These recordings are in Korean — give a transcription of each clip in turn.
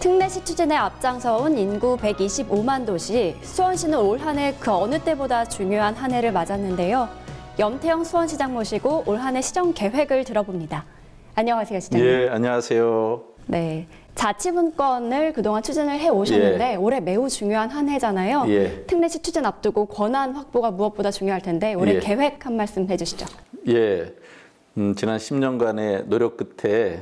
특례시 추진에 앞장서 온 인구 125만 도시, 수원시는 올 한 해 그 어느 때보다 중요한 한 해를 맞았는데요. 염태영 수원시장 모시고 올 한 해 시정 계획을 들어봅니다. 안녕하세요, 시장님. 예, 안녕하세요. 네. 자치분권을 그동안 추진을 해 오셨는데 올해 매우 중요한 한 해잖아요. 예. 특례시 추진 앞두고 권한 확보가 무엇보다 중요할 텐데 올해 예. 계획 한 말씀 해주시죠. 예, 음, 지난 10년간의 노력 끝에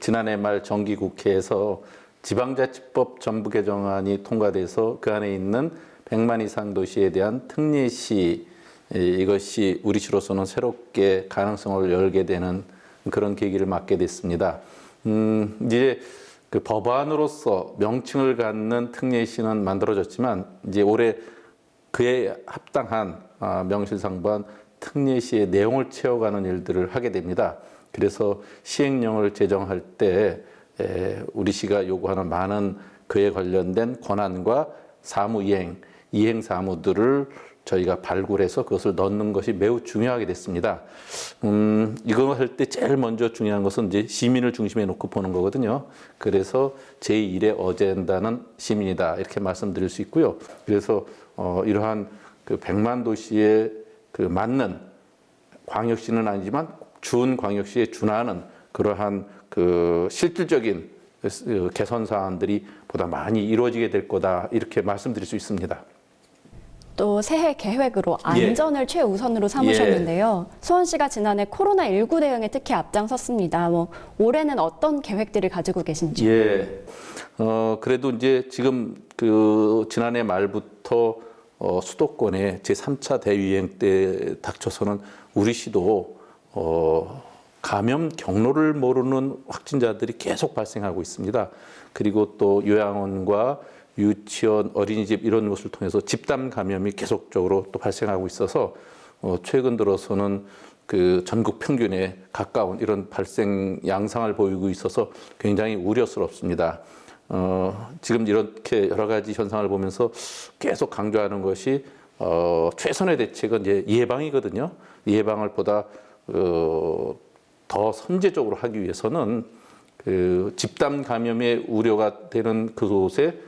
지난해 말 정기 국회에서 지방자치법 전부 개정안이 통과돼서 그 안에 있는 100만 이상 도시에 대한 특례시 예, 이것이 우리 시로서는 새롭게 가능성을 열게 되는 그런 계기를 맞게 됐습니다. 음, 이제 그 법안으로서 명칭을 갖는 특례시는 만들어졌지만 이제 올해 그에 합당한 아, 명실상부한 특례시의 내용을 채워가는 일들을 하게 됩니다. 그래서 시행령을 제정할 때 에, 우리 시가 요구하는 많은 그에 관련된 권한과 사무 이행, 이행 사무들을 저희가 발굴해서 그것을 넣는 것이 매우 중요하게 됐습니다. 음, 이거 할 때 제일 먼저 중요한 것은 이제 시민을 중심에 놓고 보는 거거든요. 그래서 제1의 어젠다는 시민이다. 이렇게 말씀드릴 수 있고요. 그래서 어, 이러한 그 100만 도시에 그 맞는 광역시는 아니지만 준 광역시에 준하는 그러한 그 실질적인 그 개선 사안들이 보다 많이 이루어지게 될 거다 이렇게 말씀드릴 수 있습니다. 또 새해 계획으로 예. 안전을 최우선으로 삼으셨는데요. 수원시가 지난해 코로나19 대응에 특히 앞장섰습니다. 뭐 올해는 어떤 계획들을 가지고 계신지. 예. 어, 그래도 이제 지금 그 지난해 말부터 어, 수도권에 제3차 대유행 때 닥쳐서는 우리 시도 어, 감염 경로를 모르는 확진자들이 계속 발생하고 있습니다. 그리고 또 요양원과 유치원, 어린이집 이런 곳을 통해서 집단 감염이 계속적으로 또 발생하고 있어서 어, 최근 들어서는 그 전국 평균에 가까운 이런 발생 양상을 보이고 있어서 굉장히 우려스럽습니다. 어, 지금 이렇게 여러 가지 현상을 보면서 계속 강조하는 것이 어, 최선의 대책은 이제 예방이거든요. 예방을 보다 어, 더 선제적으로 하기 위해서는 그 집단 감염의 우려가 되는 그곳에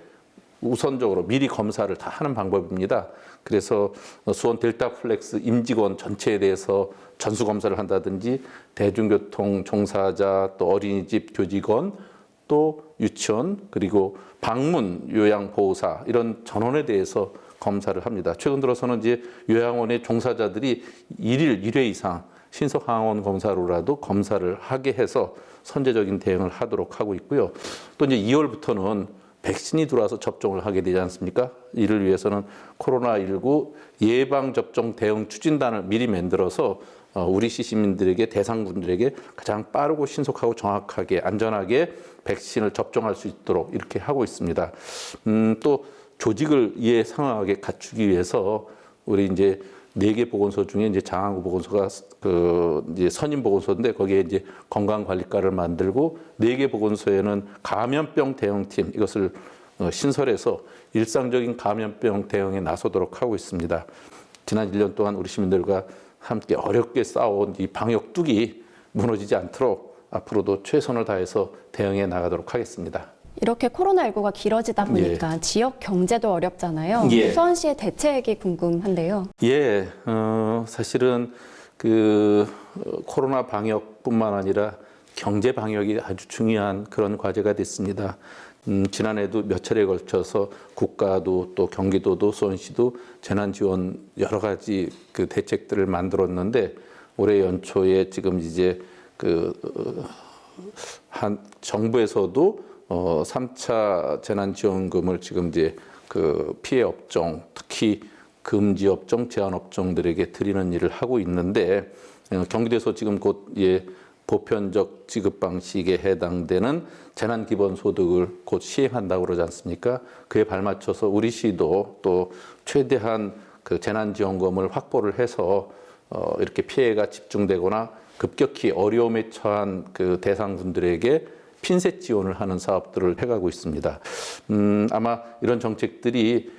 우선적으로 미리 검사를 다 하는 방법입니다. 그래서 수원 델타 플렉스 임직원 전체에 대해서 전수 검사를 한다든지 대중교통 종사자 또 어린이집 교직원 또 유치원 그리고 방문 요양 보호사 이런 전원에 대해서 검사를 합니다. 최근 들어서는 이제 요양원의 종사자들이 일일 1회 이상 신속 항원 검사로라도 검사를 하게 해서 선제적인 대응을 하도록 하고 있고요. 또 이제 2월부터는 백신이 들어와서 접종을 하게 되지 않습니까? 이를 위해서는 코로나19 예방 접종 대응 추진단을 미리 만들어서 어, 우리 시민들에게 대상군들에게 가장 빠르고 신속하고 정확하게 안전하게 백신을 접종할 수 있도록 이렇게 하고 있습니다. 음, 또 조직을 이에 상황하게 갖추기 위해서 우리 이제 네 개 보건소 중에 이제 장항구 보건소가 그 이제 선임 보건소인데 거기에 이제 건강관리과를 만들고 네 개 보건소에는 감염병 대응팀 이것을 어, 신설해서 일상적인 감염병 대응에 나서도록 하고 있습니다. 지난 1년 동안 우리 시민들과 함께 어렵게 싸워온 이 방역 뚝이 무너지지 않도록 앞으로도 최선을 다해서 대응해 나가도록 하겠습니다. 이렇게 코로나19가 길어지다 보니까 지역 경제도 어렵잖아요. 예. 수원시의 대책이 궁금한데요. 예, 어, 사실은 그 어, 코로나 방역뿐만 아니라 경제 방역이 아주 중요한 그런 과제가 됐습니다. 음, 지난해도 몇 차례에 걸쳐서 국가도 또 경기도도 수원시도 재난 지원 여러 가지 그 대책들을 만들었는데 올해 연초에 지금 이제 그 한 정부에서도 어 3차 재난 지원금을 지금 이제 그 피해 업종 특히 금지 업종, 제한 업종들에게 드리는 일을 하고 있는데 어, 경기도에서 지금 곧 예 보편적 지급 방식에 해당되는 재난 기본 소득을 곧 시행한다고 그러지 않습니까? 그에 발맞춰서 우리 시도 또 최대한 그 재난 지원금을 확보를 해서 어 이렇게 피해가 집중되거나 급격히 어려움에 처한 그 대상군들에게 핀셋 지원을 하는 사업들을 해가고 있습니다. 음, 아마 이런 정책들이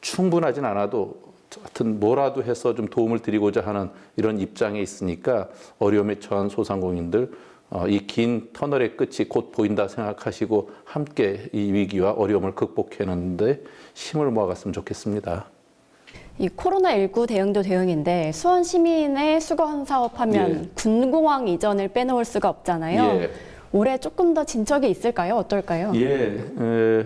충분하진 않아도 하여튼 뭐라도 해서 좀 도움을 드리고자 하는 이런 입장에 있으니까 어려움에 처한 소상공인들 어, 이 긴 터널의 끝이 곧 보인다 생각하시고 함께 이 위기와 어려움을 극복해내는데 힘을 모아갔으면 좋겠습니다. 이 코로나19 대응도 대응인데 수원 시민의 수건 사업 하면 예. 군공항 이전을 빼놓을 수가 없잖아요. 예. 올해 조금 더 진척이 있을까요? 어떨까요? 예, 에,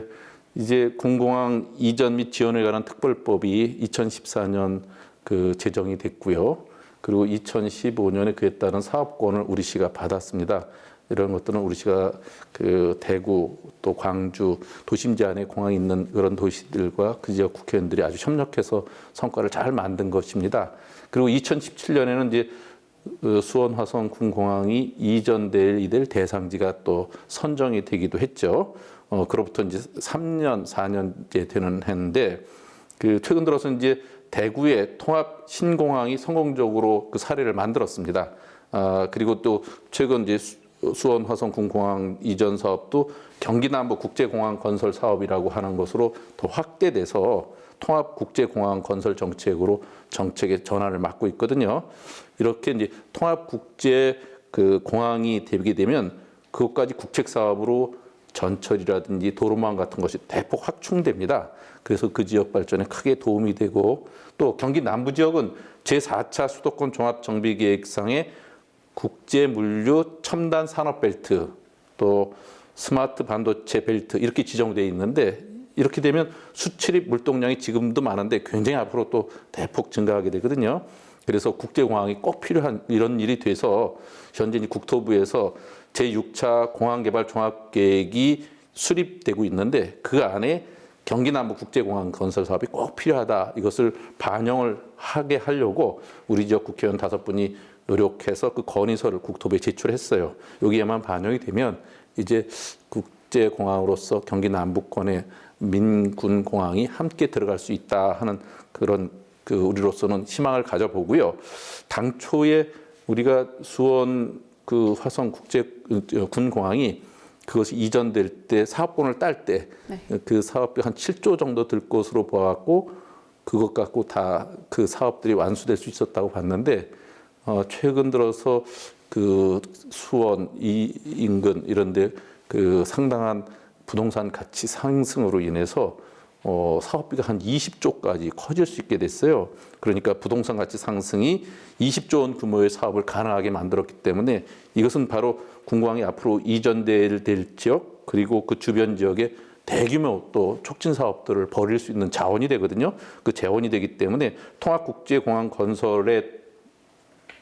이제 공공항 이전 및 지원에 관한 특별법이 2014년 그 제정이 됐고요. 그리고 2015년에 그에 따른 사업권을 우리 시가 받았습니다. 이런 것들은 우리 시가 그 대구 또 광주 도심지 안에 공항이 있는 그런 도시들과 그 지역 국회의원들이 아주 협력해서 성과를 잘 만든 것입니다. 그리고 2017년에는 이제 어, 수원 화성 군공항이 이전될 이될 대상지가 또 선정이 되기도 했죠. 어, 그로부터 이제 3년, 4년째 되는 해인데 그 최근 들어서 이제 대구의 통합 신공항이 성공적으로 그 사례를 만들었습니다. 아, 그리고 또 최근 이제 수- 수원 화성 군공항 이전 사업도 경기 남부 국제공항 건설 사업이라고 하는 것으로 더 확대돼서 통합 국제공항 건설 정책으로 정책의 전환을 맡고 있거든요. 이렇게 이제 통합 국제 그 공항이 되게 되면 그것까지 국책 사업으로 전철이라든지 도로망 같은 것이 대폭 확충됩니다. 그래서 그 지역 발전에 크게 도움이 되고 또 경기 남부 지역은 제4차 수도권 종합 정비 계획상에 국제 물류 첨단 산업 벨트 또 스마트 반도체 벨트 이렇게 지정되어 있는데 이렇게 되면 수출입 물동량이 지금도 많은데 굉장히 앞으로 또 대폭 증가하게 되거든요. 그래서 국제공항이 꼭 필요한 이런 일이 돼서 현재 이 국토부에서 제6차 공항개발 종합계획이 수립되고 있는데 그 안에 경기 남부 국제공항 건설 사업이 꼭 필요하다. 이것을 반영을 하게 하려고 우리 지역 국회의원 다섯 분이 노력해서 그 건의서를 국토부에 제출했어요. 여기에만 반영이 되면 이제 국제공항으로서 경기 남부권의 민군 공항이 함께 들어갈 수 있다 하는 그런 그 우리로서는 희망을 가져보고요. 당초에 우리가 수원 그 화성 국제 군 공항이 그것이 이전될 때 사업권을 딸 때그 네. 사업비 한 7조 정도 들 것으로 보았고 그것 갖고 다 그 사업들이 완수될 수 있었다고 봤는데 어, 최근 들어서 그 수원 이 인근 이런데 그 상당한 부동산 가치 상승으로 인해서 어, 사업비가 한 20조까지 커질 수 있게 됐어요. 그러니까 부동산 가치 상승이 20조 원 규모의 사업을 가능하게 만들었기 때문에 이것은 바로 군광이 앞으로 이전될 될 지역 그리고 그 주변 지역에 대규모 또 촉진 사업들을 벌일 수 있는 자원이 되거든요. 그 재원이 되기 때문에 통합국제공항 건설에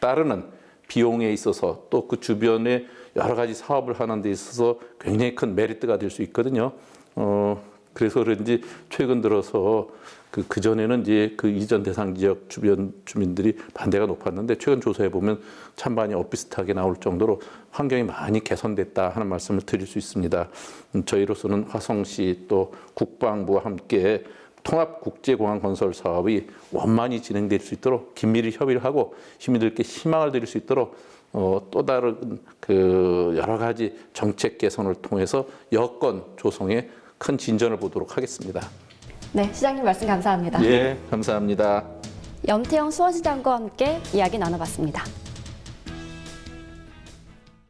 따르는 비용에 있어서 또 그 주변에 여러 가지 사업을 하는 데 있어서 굉장히 큰 메리트가 될 수 있거든요. 어, 그래서 그런지 최근 들어서 그, 그전에는 이제 그 이전 대상 지역 주변 주민들이 반대가 높았는데 최근 조사해 보면 찬반이 엇비슷하게 나올 정도로 환경이 많이 개선됐다 하는 말씀을 드릴 수 있습니다. 음, 저희로서는 화성시 또 국방부와 함께 통합 국제공항 건설 사업이 원만히 진행될 수 있도록 긴밀히 협의를 하고 시민들께 희망을 드릴 수 있도록 어, 또 다른 그 여러 가지 정책 개선을 통해서 여건 조성에 큰 진전을 보도록 하겠습니다. 네, 시장님 말씀 감사합니다. 예, 감사합니다. 염태영 수원시장과 함께 이야기 나눠봤습니다.